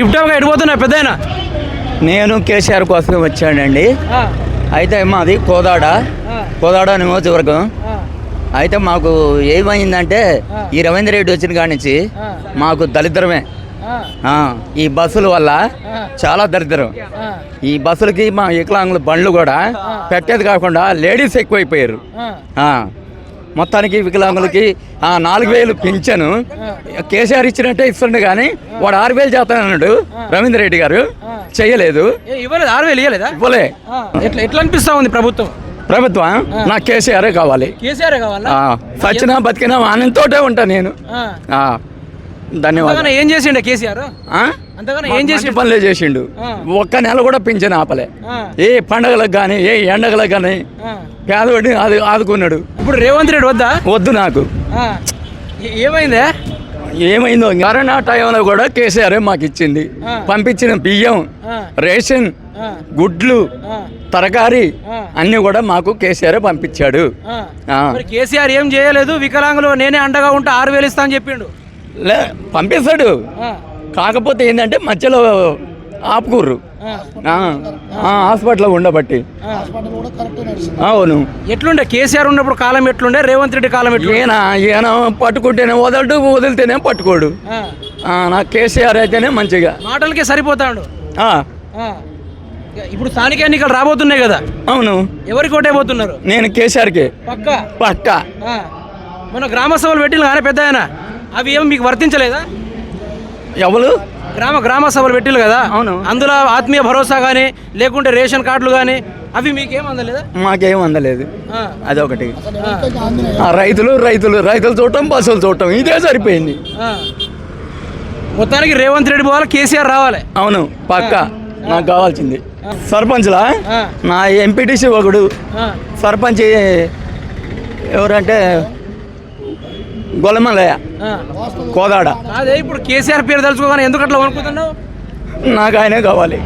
Tip టాప్గా ఎడిపోతున్నా పెద్ద నేను కేసీఆర్ కోసం వచ్చానండి. అయితే మాది కోదాడ. కోదాడ నియోజకవర్గం అయితే మాకు ఏమైందంటే ఈ రవీంద్ర రెడ్డి వచ్చిన కాడి నుంచి మాకు దరిద్రమే ఈ బస్సుల వల్ల చాలా దరిద్రం ఈ బస్సులకి మా వికలాంగుల బండ్లు కూడా పెట్టేది కాకుండా లేడీస్ ఎక్కువైపోయారు. మొత్తానికి వికలాంగులకి ఆ, నాలుగు వేలు పింఛను. కేసీఆర్ ఇచ్చినట్టే ఇస్తుండే కానీ వాడు ఆరు వేలు చేస్తానన్నాడు రవీంద్ర రెడ్డి గారు. చెయ్యలేదు. ఇవ్వలేదు ఆరు వేలు ఇవ్వలేదా ఇవ్వలే. ఎట్లా ఎట్లా అనిపిస్తా ఉంది ప్రభుత్వం? ప్రభుత్వం నాకు కేసీఆర్ కావాలి. కేసీఆర్ కావాలా? సచ్చినా బతికినా ఆనందతోటే ఉంటా నేను. ధన్యవాదాలు. ఏం చేసిండే కేసీఆర్? ఏం చేసి పనులే చేసిండు. ఒక్క నెల కూడా పింఛన్ ఆపలే. ఏ పండగలకు కానీ ఏ ఎండగలకు కానీ పేదవాడిని ఆదు ఆదుకున్నాడు ఇప్పుడు రేవంత్ రెడ్డి వద్దా వద్దు నాకు ఏమైందే ఏమైందో కరోనా టైంలో కూడా కేసీఆర్ మాకు ఇచ్చింది. పంపించిన బియ్యం. రేషన్. గుడ్లు. తరకారీ. అన్నీ కూడా మాకు కేసీఆర్ పంపించాడు కేసీఆర్ ఏం చేయలేదు వికలాంగులు నేనే అండగా ఉంటా ఆరు వేలు ఇస్తా అని చెప్పిండు లే పంపిస్తాడు. కాకపోతే ఏంటంటే మధ్యలో ఆపుకుర్రు. హాస్పిటల్లో ఉండబట్టి. అవును. ఎట్లుండే? కేసీఆర్ ఉన్నప్పుడు కాలం ఎట్లుండే? రేవంత్ రెడ్డి కాలం ఎట్లుండే? ఈయన ఈయన పట్టుకుంటేనే వదలడు వదిలితేనే పట్టుకోడు. నాకు కేసీఆర్ అయితేనే మంచిగా. మాటలకే సరిపోతాడు. ఇప్పుడు స్థానిక ఎన్నికలు రాబోతున్నాయి కదా. అవును. ఎవరికి ఓటైపోతున్నారు నేను కేసీఆర్కి. పక్క. పక్క. మన గ్రామ సభలు పెట్టిన కానీ పెద్ద అవి ఏమి మీకు వర్తించలేదా? ఎవరు? గ్రామ గ్రామ సభలు పెట్టిలు కదా? అవును. అందులో ఆత్మీయ భరోసా కానీ లేకుంటే రేషన్ కార్డులు కానీ అవి మీకేం అందలేదా? మాకేం అందలేదు. అదొకటి. ఆ. రైతులు రైతులు రైతులు చూడటం బస్సులు చూడటం ఇదే సరిపోయింది. మొత్తానికి రేవంత్ రెడ్డి పోవాలి కేసీఆర్ రావాలి. అవును పక్క. నాకు కావాల్సింది. సర్పంచ్లా? ఆ. నా ఎంపీటీసీ ఒకడు. ఆ. సర్పంచ్ ఎవరంటే గొల్లమల్లయ్య ఆ. కోదాడ అదే ఇప్పుడు కేసీఆర్ పేరు తలుచుకోగానే ఎందుకు అట్లా అనుకుంటున్నావు నాకు ఆయనే కావాలి.